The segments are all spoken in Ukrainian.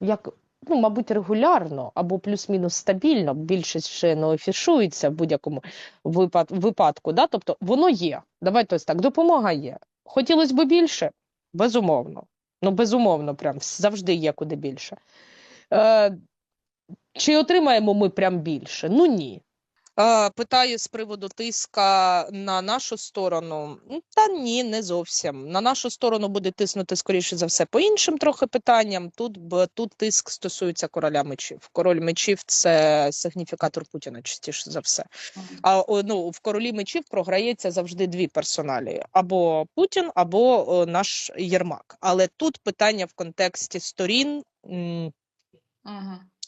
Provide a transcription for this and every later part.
як ну, мабуть, регулярно або плюс-мінус стабільно, більшість ще не офішується в будь-якому випад, випадку. Да? Тобто воно є. Давайте ось так, допомога є. Хотілося б більше? Безумовно. Ну, безумовно, прям завжди є куди більше. Е, чи отримаємо ми прям більше? Ну ні. Питаю з приводу тиска на нашу сторону. Та ні, не зовсім. На нашу сторону буде тиснути, скоріше за все, по іншим трохи питанням. Тут, тут тиск стосується короля мечів. Король мечів це сигніфікатор Путіна, частіше за все. А ну, в королі мечів програється завжди дві персоналі: або Путін, або наш Єрмак. Але тут питання в контексті сторін. Угу.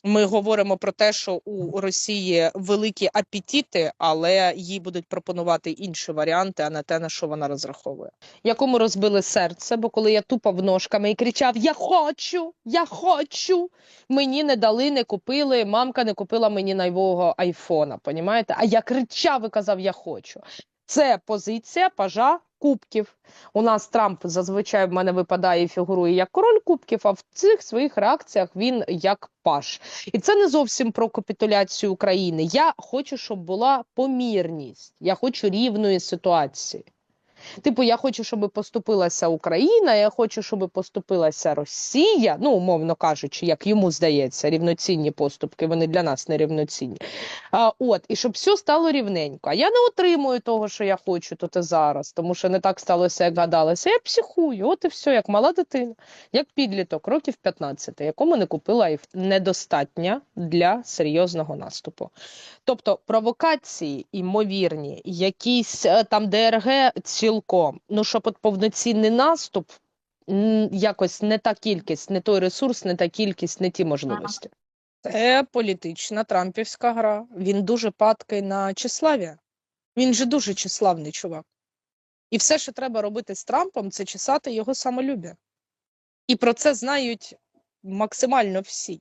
Ми говоримо про те, що у Росії великі апетити, але їй будуть пропонувати інші варіанти, а не те, на що вона розраховує. Якому розбили серце, бо коли я тупав ножками і кричав: Я хочу, я хочу. Мені не дали, не купили. Мамка не купила мені нового айфона. Понімаєте? А я кричав і казав: Я хочу. Це позиція пажа кубків. У нас Трамп зазвичай в мене випадає і фігурує як король кубків, а в цих своїх реакціях він як паш. І це не зовсім про капітуляцію України. Я хочу, щоб була помірність. Я хочу рівної ситуації. Типу, я хочу, щоб поступилася Україна, я хочу, щоб поступилася Росія. Ну, умовно кажучи, як йому здається, рівноцінні поступки, вони для нас не рівноцінні. А, от, і щоб все стало рівненько. А я не отримую того, що я хочу тут і зараз, тому що не так сталося, як гадалося. Я психую, от і все, як мала дитина, як підліток, років 15, якому не купила айф- недостатня для серйозного наступу. Тобто провокації імовірні, якісь е, там ДРГ цілком. Ну, щоб от повноцінний наступ, якось не та кількість, не той ресурс, не та кількість, не ті можливості. Це політична трампівська гра. Він дуже падкий на числав'я. Він же дуже числавний чувак. І все, що треба робити з Трампом, це чесати його самолюбя. І про це знають максимально всі.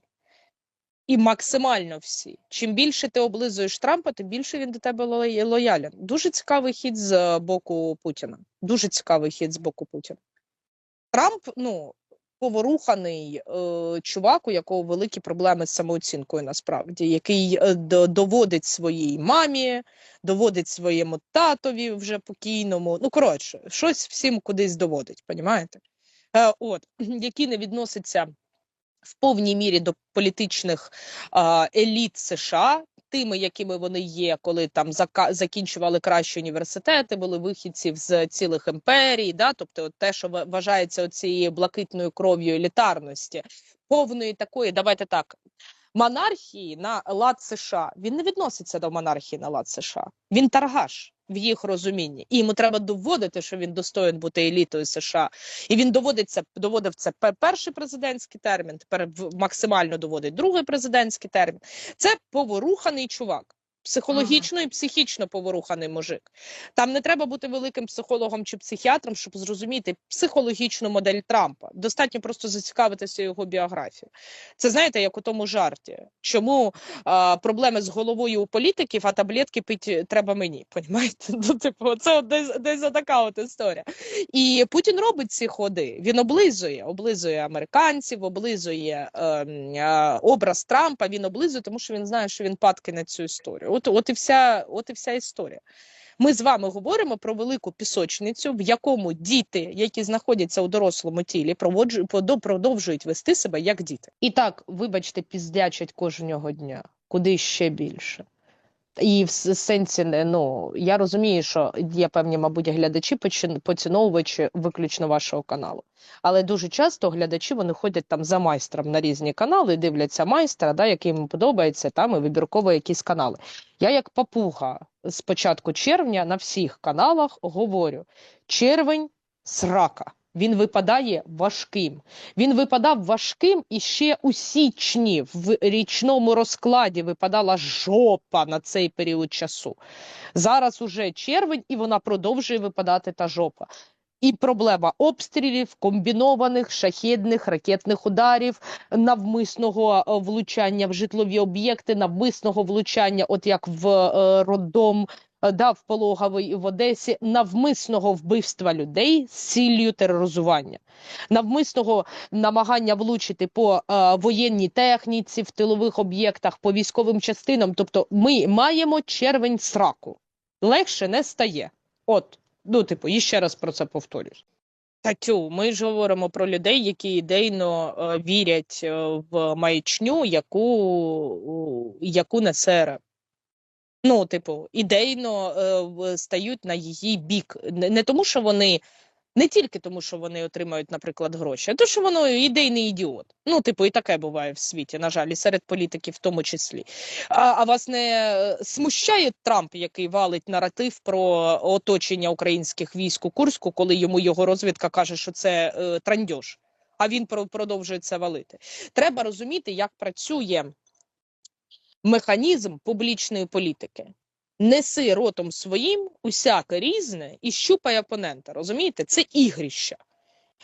І максимально всі. Чим більше ти облизуєш Трампа, тим більше він до тебе лоя- лоялен. Дуже цікавий хід з боку Путіна. Дуже цікавий хід з боку Путіна. Трамп, ну, поворуханий е, чувак, у якого великі проблеми з самооцінкою, насправді, який е, до- доводить своїй мамі, доводить своєму татові вже покійному. Ну, коротше, щось всім кудись доводить, понімаєте? Е, от, який не відноситься в повній мірі до політичних еліт США, тими, якими вони є, коли там закінчували кращі університети, були вихідців з цілих імперій, да? тобто те, що вважається цією блакитною кров'ю елітарності, повної такої, давайте так. Монархії на лад США він не відноситься до монархії на лад США. Він таргаш в їх розумінні, і йому треба доводити, що він достоїн бути елітою США. І він доводиться доводив це перший президентський термін, тепер максимально доводить другий президентський термін. Це поворуханий чувак. Психологічно і психічно поворуханий мужик. Там не треба бути великим психологом чи психіатром, щоб зрозуміти психологічну модель Трампа. Достатньо просто зацікавитися його біографією. Це знаєте, як у тому жарті. Чому а, проблеми з головою у політиків, а таблетки пити треба мені? Понімаєте? Ну, типу, це десь, десь така от історія. І Путін робить ці ходи. Він облизує, облизує американців, облизує ем, е, образ Трампа. Він облизує, тому що він знає, що він падки на цю історію. От, от і вся, от і вся історія. Ми з вами говоримо про велику пісочницю, в якому діти, які знаходяться у дорослому тілі, продовжують вести себе як діти. І так, вибачте, піздячать кожного дня, куди ще більше. І в сенсі, ну я розумію, що є певні, мабуть, глядачі, поціновувачі виключно вашого каналу. Але дуже часто глядачі вони ходять там за майстром на різні канали, дивляться майстра, да, який їм подобається, там і вибірково якісь канали. Я як папуга з початку червня на всіх каналах говорю: червень срака. Він випадає важким. Він випадав важким і ще у січні в річному розкладі випадала жопа на цей період часу. Зараз уже червень, і вона продовжує випадати та жопа. І проблема обстрілів, комбінованих шахедних ракетних ударів, навмисного е, влучання в житлові об'єкти, навмисного влучання, от як в е, роддом дав пологовий в Одесі навмисного вбивства людей з ціллю тероризування, навмисного намагання влучити по е, воєнній техніці, в тилових об'єктах, по військовим частинам. Тобто, ми маємо червень сраку. Легше не стає. От, ну, типу, і ще раз про це повторюсь. Та тю, ми ж говоримо про людей, які ідейно е, вірять е, в маячню, яку, яку несе РФ. Ну, типу, ідейно е, стають на її бік. Не, не тому, що вони. Не тільки тому, що вони отримають, наприклад, гроші, а тому, що воно ідейний ідіот. Ну, типу, і таке буває в світі, на жаль, і серед політиків в тому числі. А, а вас не е, смущає Трамп, який валить наратив про оточення українських військ у Курську, коли йому його розвідка каже, що це е, трандьош, а він продовжує це валити. Треба розуміти, як працює механізм публічної політики. Неси ротом своїм усяке різне і щупай опонента. Розумієте? Це ігрища.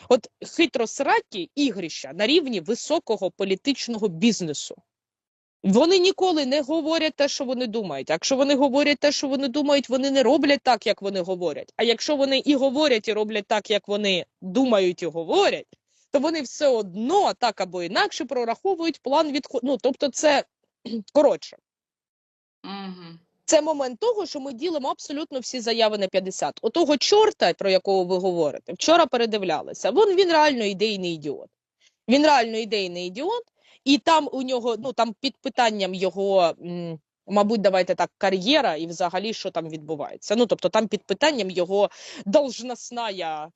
От хитросракі ігрища на рівні високого політичного бізнесу. Вони ніколи не говорять те, що вони думають. Якщо вони говорять те, що вони думають, вони не роблять так, як вони говорять. А якщо вони і говорять, і роблять так, як вони думають і говорять, то вони все одно так або інакше прораховують план відходу. Ну, тобто, це коротше. Угу. Це момент того, що ми ділимо абсолютно всі заяви на 50. Отого чорта, про якого ви говорите, вчора передивлялися. Вон він реально ідейний ідіот. Він реально ідейний ідіот, і там у нього, ну там під питанням його, мабуть, давайте так, кар'єра і взагалі що там відбувається. Ну тобто, там під питанням його должностная.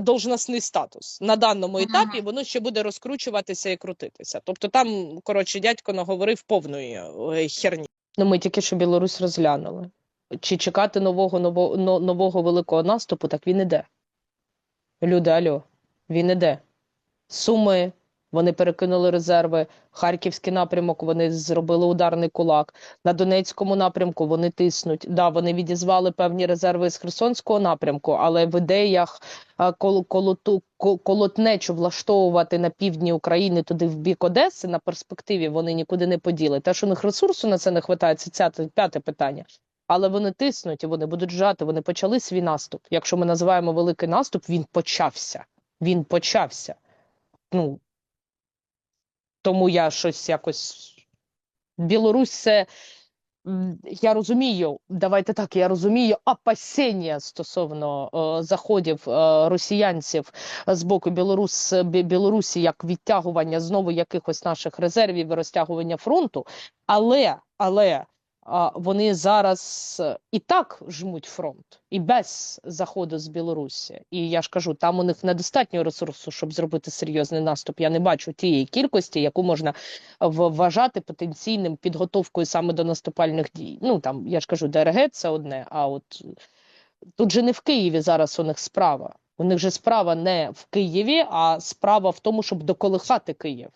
Должностний статус на даному етапі воно ще буде розкручуватися і крутитися. Тобто, там коротше дядько наговорив повної е, херні. Ну, ми тільки що Білорусь розглянули. Чи чекати нового нового, нового великого наступу, так він іде. Люди, альо, він іде. Суми, вони перекинули резерви. Харківський напрямок, вони зробили ударний кулак. На Донецькому напрямку вони тиснуть. Да, вони відізвали певні резерви з Херсонського напрямку, але в ідеях кол, колоту, колотнечу влаштовувати на півдні України туди в бік Одеси на перспективі вони нікуди не поділи. Те, що у них ресурсу на це не вистачає, це п'яте питання. Але вони тиснуть і вони будуть жати. Вони почали свій наступ. Якщо ми називаємо великий наступ, він почався. Він почався. Ну тому я щось якось. Білорусь це. Я розумію, давайте так, я розумію опасіння стосовно е, заходів е, росіянців з боку Білорус, Білорусі як відтягування знову якихось наших резервів і розтягування фронту, але, але вони зараз е, і так жмуть фронт, і без заходу з Білорусі. І я ж кажу, там у них недостатньо ресурсу, щоб зробити серйозний наступ. Я не бачу тієї кількості, яку можна вважати потенційним підготовкою саме до наступальних дій. Ну там я ж кажу, ДРГ це одне. А от тут же не в Києві зараз у них справа. У них же справа не в Києві, а справа в тому, щоб доколихати Київ.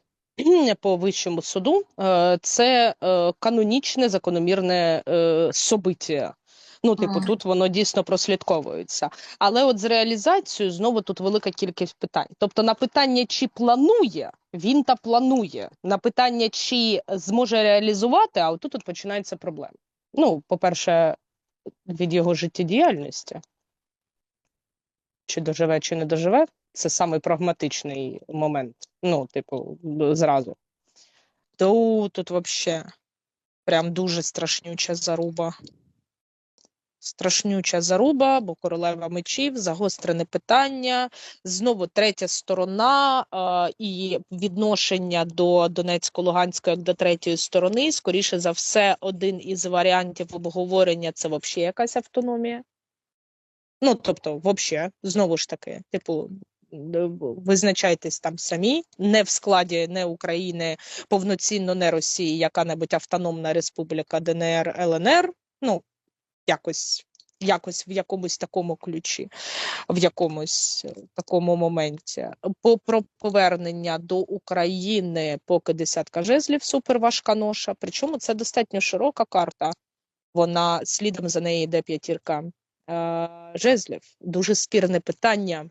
По вищому суду е, це е, канонічне закономірне е, собиття. Ну, типу, тут воно дійсно прослідковується. Але от з реалізацією знову тут велика кількість питань. Тобто, на питання, чи планує, він та планує. На питання, чи зможе реалізувати, а отут от починається проблема. Ну, по-перше, від його життєдіяльності. Чи доживе, чи не доживе, це самий прагматичний момент. Ну, типу, зразу. То тут взагалі прям дуже страшнюча заруба. Страшнюча заруба, бо королева мечів, загострене питання, знову третя сторона е, і відношення до Донецько-Луганської як до третьої сторони. Скоріше за все, один із варіантів обговорення це взагалі якась автономія. Ну, тобто, взагалі, знову ж таки, типу, визначайтесь там самі, не в складі не України, повноцінно не Росії, яка-небудь автономна республіка ДНР, ЛНР. Ну, якось, якось в якомусь такому ключі, в якомусь е, такому моменті. По про повернення до України поки десятка жезлів суперважка ноша. Причому це достатньо широка карта. Вона слідом за нею йде п'ятірка е, жезлів. Дуже спірне питання.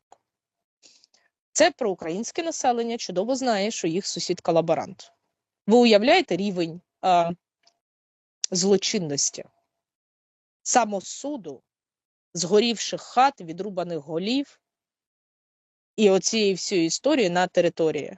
Це проукраїнське населення чудово знає, що їх сусід колаборант. Ви уявляєте рівень а, злочинності, самосуду, згорівших хат, відрубаних голів і оцієї всієї історії на території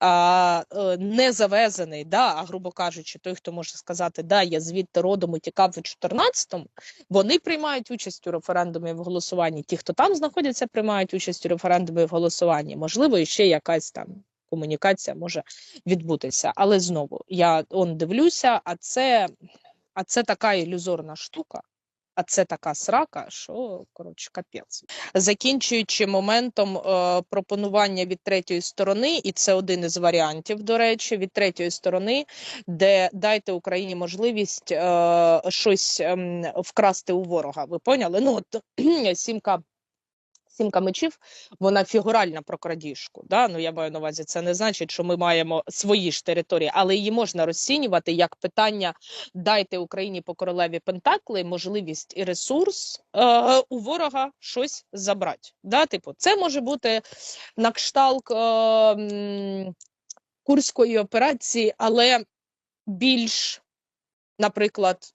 а, е, не завезений, да, а грубо кажучи, той, хто може сказати, да, я звідти родом і тікав у 14-му, вони приймають участь у референдумі в голосуванні. Ті, хто там знаходяться, приймають участь у референдумі в голосуванні. Можливо, ще якась там комунікація може відбутися. Але знову я он дивлюся, а це, а це така ілюзорна штука. А це така срака, що коротше капець. Закінчуючи моментом е, пропонування від третьої сторони, і це один із варіантів, до речі, від третьої сторони, де дайте Україні можливість е, щось е, вкрасти у ворога. Ви поняли? Ну от сімка Сімка мечів, вона фігуральна про крадіжку. Да? Ну я маю на увазі, це не значить, що ми маємо свої ж території, але її можна розцінювати як питання дайте Україні по королеві Пентакли можливість і ресурс е, у ворога щось забрати. Да? Типу, це може бути на кшталт е, курської операції, але більш, наприклад,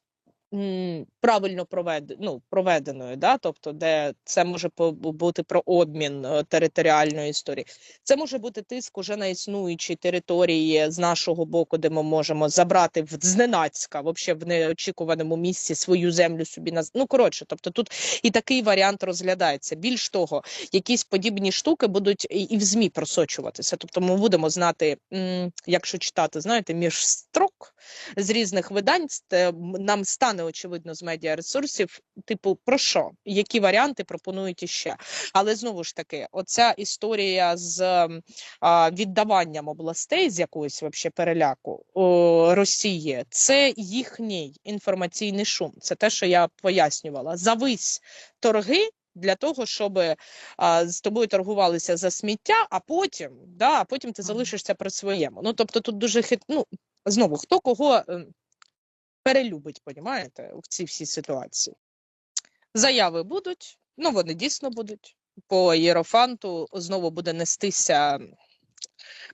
правильно провед... ну, проведеною, да? тобто, де це може бути про обмін е, територіальної історії. Це може бути тиск уже на існуючі території з нашого боку, де ми можемо забрати в зненацька, вообще в неочікуваному місці свою землю собі на ну коротше. Тобто тут і такий варіант розглядається. Більш того, якісь подібні штуки будуть і в змі просочуватися. Тобто, ми будемо знати, якщо читати, знаєте, між строк з різних видань, нам стане очевидно з медіаресурсів, типу, про що, які варіанти пропонують іще. Але знову ж таки, оця історія з а, віддаванням областей з якоїсь вообще переляку о, Росії, це їхній інформаційний шум. Це те, що я пояснювала. Завись торги. Для того, щоб а, з тобою торгувалися за сміття, а потім, да, а потім ти залишишся при своєму. Ну тобто тут дуже хит... ну, знову хто кого ем, перелюбить, понімаєте, в цій всій ситуації. Заяви будуть, ну вони дійсно будуть. По Єрофанту знову буде нестися.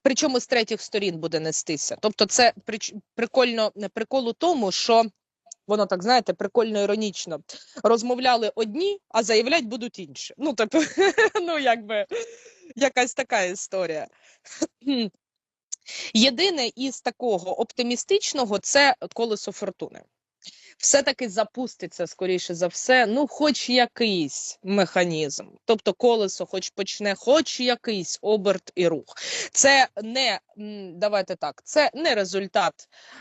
Причому з третіх сторін буде нестися. Тобто, це прикольно прикол у тому, що воно так знаєте, прикольно іронічно. Розмовляли одні, а заявлять будуть інші. Ну, тобто, ну якби якась така історія. Єдине із такого оптимістичного це колесо фортуни. Все-таки запуститься, скоріше за все, ну, хоч якийсь механізм. Тобто колесо, хоч почне, хоч якийсь оберт і рух. Це не давайте так, це не результат,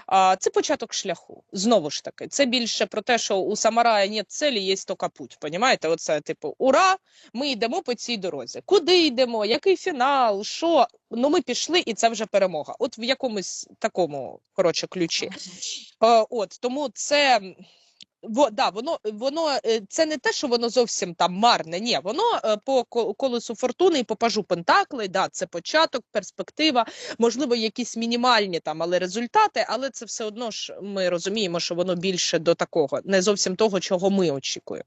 а це початок шляху. Знову ж таки, це більше про те, що у самарая нет цілі, є тільки путь. Понімаєте? Оце типу, ура! Ми йдемо по цій дорозі. Куди йдемо? Який фінал? Що? Ну, ми пішли, і це вже перемога. От в якомусь такому коротше ключі. Е, От тому це. М, да, воно воно е, це не те, що воно зовсім там марне. Ні, воно е, по ко- колесу фортуни і по пажу Пентакли, да, це початок, перспектива, можливо, якісь мінімальні там, але результати, але це все одно ж ми розуміємо, що воно більше до такого, не зовсім того, чого ми очікуємо.